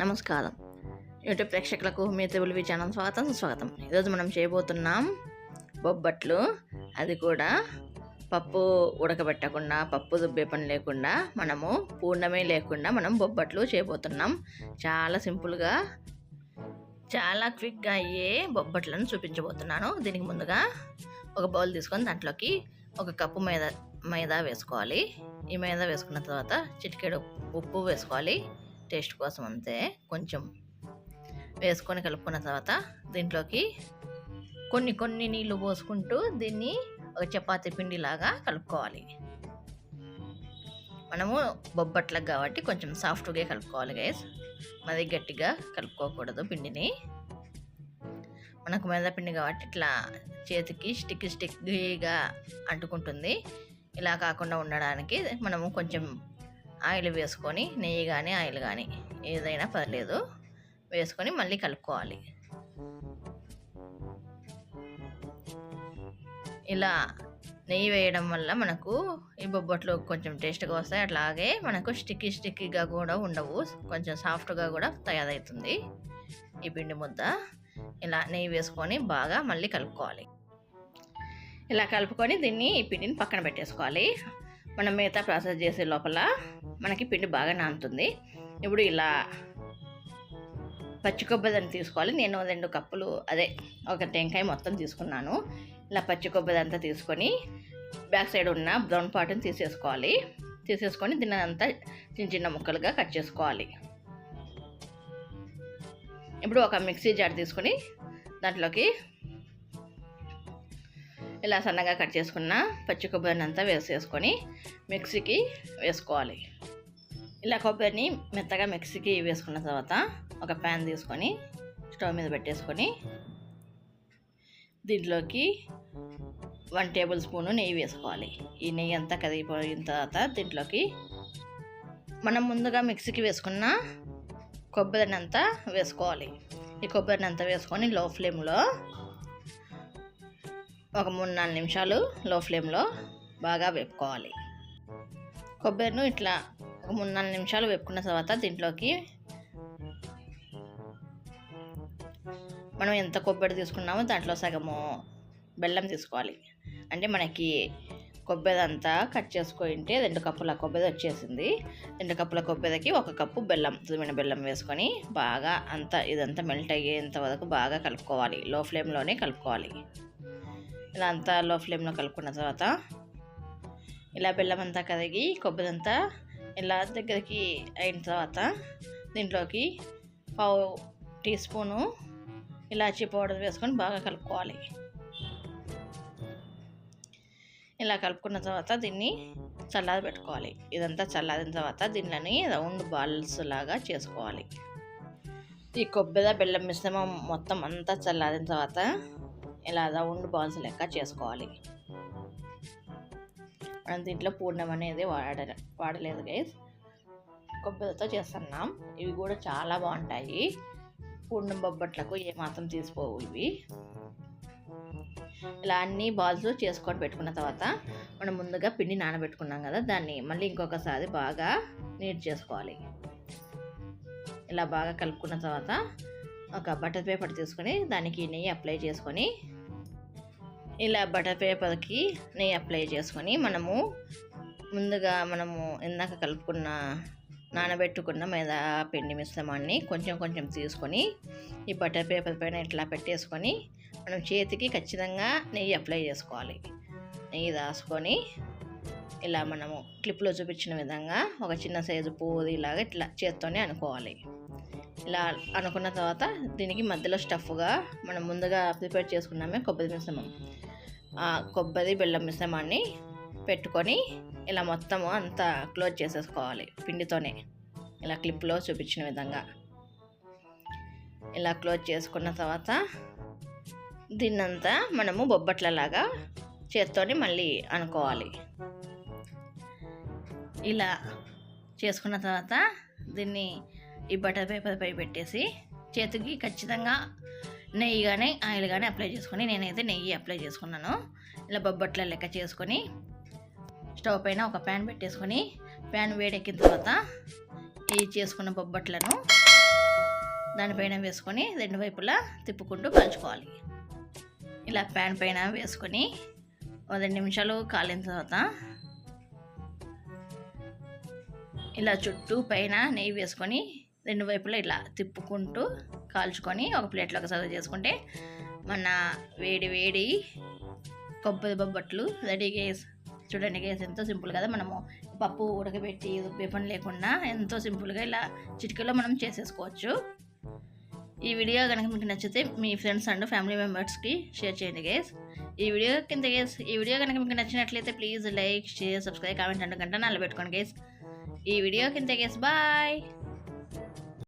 నమస్కారం. యూట్యూబ్ ప్రేక్షకులకు మీ తెలుగు ఛానల్ స్వాగతం స్వాగతం ఈరోజు మనం చేయబోతున్నాం బొబ్బట్లు. అది కూడా పప్పు ఉడకబెట్టకుండా పప్పు దుబ్బే పని లేకుండా మనము పూర్ణమే లేకుండా మనం బొబ్బట్లు చేయబోతున్నాం. చాలా సింపుల్గా చాలా క్విక్గా అయ్యే బొబ్బట్లను చూపించబోతున్నాను. దీనికి ముందుగా ఒక బౌల్ తీసుకొని దాంట్లోకి ఒక కప్పు మైదా మైదా వేసుకోవాలి. ఈ మైదా వేసుకున్న తర్వాత చిటికెడు ఉప్పు వేసుకోవాలి. టేస్ట్ కోసం అంతే కొంచెం వేసుకొని కలుపుకున్న తర్వాత దీంట్లోకి కొన్ని కొన్ని నీళ్ళు పోసుకుంటూ దీన్ని ఒక చపాతీ పిండిలాగా కలుపుకోవాలి. మనము బొబ్బట్లకు కాబట్టి కొంచెం సాఫ్ట్గా కలుపుకోవాలి గైస్ మరి గట్టిగా కలుపుకోకూడదు పిండిని. మనకు మైదా పిండి కాబట్టి ఇట్లా చేతికి స్టిక్ స్టిక్గా అంటుకుంటుంది. ఇలా కాకుండా ఉండడానికి మనము కొంచెం ఆయిల్ వేసుకొని నెయ్యి కానీ ఆయిల్ కానీ ఏదైనా పర్లేదు. వేసుకొని మళ్ళీ కలుపుకోవాలి. ఇలా నెయ్యి వేయడం వల్ల మనకు ఈ బొబ్బట్లు కొంచెం టేస్ట్గా వస్తాయి. అట్లాగే మనకు స్టిక్కీ స్టిక్కీగా కూడా ఉండవు. కొంచెం సాఫ్ట్గా కూడా తయారవుతుంది. ఈ పిండి ముద్ద. ఇలా నెయ్యి వేసుకొని బాగా మళ్ళీ కలుపుకోవాలి. ఇలా కలుపుకొని దీన్ని ఈ పిండిని పక్కన పెట్టేసుకోవాలి. మనం మిగతా ప్రాసెస్ చేసే లోపల మనకి పిండి బాగా నానుతుంది. ఇప్పుడు ఇలా పచ్చి కొబ్బరిని తీసుకోవాలి. నేను రెండు కప్పులు అదే ఒక టెంకాయ మొత్తం తీసుకున్నాను. ఇలా పచ్చి కొబ్బరి అంతా తీసుకొని బ్యాక్ సైడ్ ఉన్న బ్రౌన్ పార్ట్ని తీసేసుకోవాలి. తీసేసుకొని దీన్ని అంతా చిన్న చిన్న ముక్కలుగా కట్ చేసుకోవాలి. ఇప్పుడు ఒక మిక్సీ జార్ తీసుకొని దాంట్లోకి ఇలా సన్నగా కట్ చేసుకున్న పచ్చి కొబ్బరిని అంతా వేసేసుకొని మిక్సీకి వేసుకోవాలి. ఇలా కొబ్బరిని మెత్తగా మిక్సీకి వేసుకున్న తర్వాత ఒక ప్యాన్ తీసుకొని స్టవ్ మీద పెట్టేసుకొని దీంట్లోకి వన్ టేబుల్ స్పూను నెయ్యి వేసుకోవాలి. ఈ నెయ్యి అంతా కదిగిపోయిన తర్వాత దీంట్లోకి మనం ముందుగా మిక్సీకి వేసుకున్న కొబ్బరిని అంతా వేసుకోవాలి. ఈ కొబ్బరిని అంతా వేసుకొని లో ఫ్లేమ్లో ఒక మూడు నాలుగు నిమిషాలు లో ఫ్లేమ్లో బాగా వేపుకోవాలి. కొబ్బరిను ఇట్లా ఒక మూడు నాలుగు నిమిషాలు వేపుకున్న తర్వాత దీంట్లోకి మనం ఎంత కొబ్బరి తీసుకున్నామో దాంట్లో సగము బెల్లం తీసుకోవాలి. అంటే మనకి కొబ్బరి అంతా కట్ చేసుకుంటే రెండు కప్పుల కొబ్బరి వచ్చేసింది. రెండు కప్పుల కొబ్బరికి ఒక కప్పు బెల్లం తురిమిన బెల్లం వేసుకొని బాగా అంతా ఇదంతా మెల్ట్ అయ్యేంత వరకు బాగా కలుపుకోవాలి. లో ఫ్లేమ్లోనే కలుపుకోవాలి. ఇలా అంతా లో ఫ్లేమ్లో కలుపుకున్న తర్వాత ఇలా బెల్లం అంతా కరిగి కొబ్బరి అంతా ఇలా దగ్గరికి అయిన తర్వాత దీంట్లోకి పావు టీ స్పూను ఇలాచీ పౌడర్ వేసుకొని బాగా కలుపుకోవాలి. ఇలా కలుపుకున్న తర్వాత దీన్ని చల్లారి పెట్టుకోవాలి. ఇదంతా చల్లారిన తర్వాత దీనిని రౌండ్ బాల్స్ లాగా చేసుకోవాలి. ఈ కొబ్బరి బెల్లం మిశ్రమం మొత్తం అంతా చల్లారిన తర్వాత ఇలా రౌండ్ బాల్స్ లెక్క చేసుకోవాలి. మనం దీంట్లో పూర్ణం అనేది వాడ వాడలేదు గైస్ కొబ్బరితో చేస్తున్నాం. ఇవి కూడా చాలా బాగుంటాయి. పూర్ణం బొబ్బట్లకు ఏమాత్రం తీసిపోవు ఇవి. ఇలా అన్ని బాల్స్ చేసుకొని పెట్టుకున్న తర్వాత మనం ముందుగా పిండి నానబెట్టుకున్నాం కదా దాన్ని మళ్ళీ ఇంకొకసారి బాగా నీట్ చేసుకోవాలి. ఇలా బాగా కలుపుకున్న తర్వాత ఒక బటర్ పేపర్ తీసుకొని దానికి నెయ్యి అప్లై చేసుకొని ఇలా బటర్ పేపర్కి నెయ్యి అప్లై చేసుకొని మనము ముందుగా మనము ఇందాక కలుపుకున్న నానబెట్టుకున్న మైదా పిండి మిశ్రమాన్ని కొంచెం కొంచెం తీసుకొని ఈ బటర్ పేపర్ పైన ఇట్లా పెట్టేసుకొని మనం చేతికి ఖచ్చితంగా నెయ్యి అప్లై చేసుకోవాలి. నెయ్యి రాసుకొని ఇలా మనము క్లిప్లో చూపించిన విధంగా ఒక చిన్న సైజు పూరిలాగా ఇట్లా చేత్తోనే అనుకోవాలి. ఇలా అనుకున్న తర్వాత దీనికి మధ్యలో స్టఫ్గా మనం ముందుగా ప్రిపేర్ చేసుకున్నామే కొబ్బరి మిశ్రమం. ఆ కొబ్బరి బెల్లం మిశ్రమాన్ని పెట్టుకొని ఇలా మొత్తము అంతా క్లోజ్ చేసేసుకోవాలి పిండితోనే. ఇలా క్లిప్లో చూపించిన విధంగా. ఇలా క్లోజ్ చేసుకున్న తర్వాత దీన్నంతా మనము బొబ్బట్లలాగా చేత్తోని మళ్ళీ అనుకోవాలి. ఇలా చేసుకున్న తర్వాత దీన్ని ఈ బటర్ పేపర్ పై పెట్టేసి చేతికి ఖచ్చితంగా నెయ్యి కానీ ఆయిల్ కానీ అప్లై చేసుకొని నేనైతే నెయ్యి అప్లై చేసుకున్నాను. ఇలా బొబ్బట్ల లెక్క చేసుకొని స్టవ్ పైన ఒక ప్యాన్ పెట్టేసుకొని ప్యాన్ వేడెక్కిన తర్వాత ఈ చేసుకున్న బొబ్బట్లను దానిపైన వేసుకొని రెండు వైపులా తిప్పుకుంటూ కాల్చుకోవాలి. ఇలా ప్యాన్ పైన వేసుకొని ఒక రెండు నిమిషాలు కాలిన తర్వాత ఇలా చుట్టూ పైన నెయ్యి వేసుకొని రెండు వైపులా ఇలా తిప్పుకుంటూ కాల్చుకొని ఒక ప్లేట్లోకి సర్వ్ చేసుకుంటే మన వేడి వేడి కొబ్బరి బొబ్బట్లు రెడీ గేస్. చూడండి గేస్ ఎంతో సింపుల్ కదా మనము పప్పు ఉడకబెట్టి రుబ్బే పని లేకుండా ఎంతో సింపుల్గా ఇలా చిటికలో మనం చేసేసుకోవచ్చు. ఈ వీడియో కనుక మీకు నచ్చితే మీ ఫ్రెండ్స్ అండ్ ఫ్యామిలీ మెంబర్స్కి షేర్ చేయండి గేస్. ఈ వీడియో కింద గేస్ ఈ వీడియో కనుక మీకు నచ్చినట్లయితే please like share subscribe comment and గంట నల్ల పెట్టుకోండి గేస్. ఈ వీడియో కింద గేస్ బాయ్!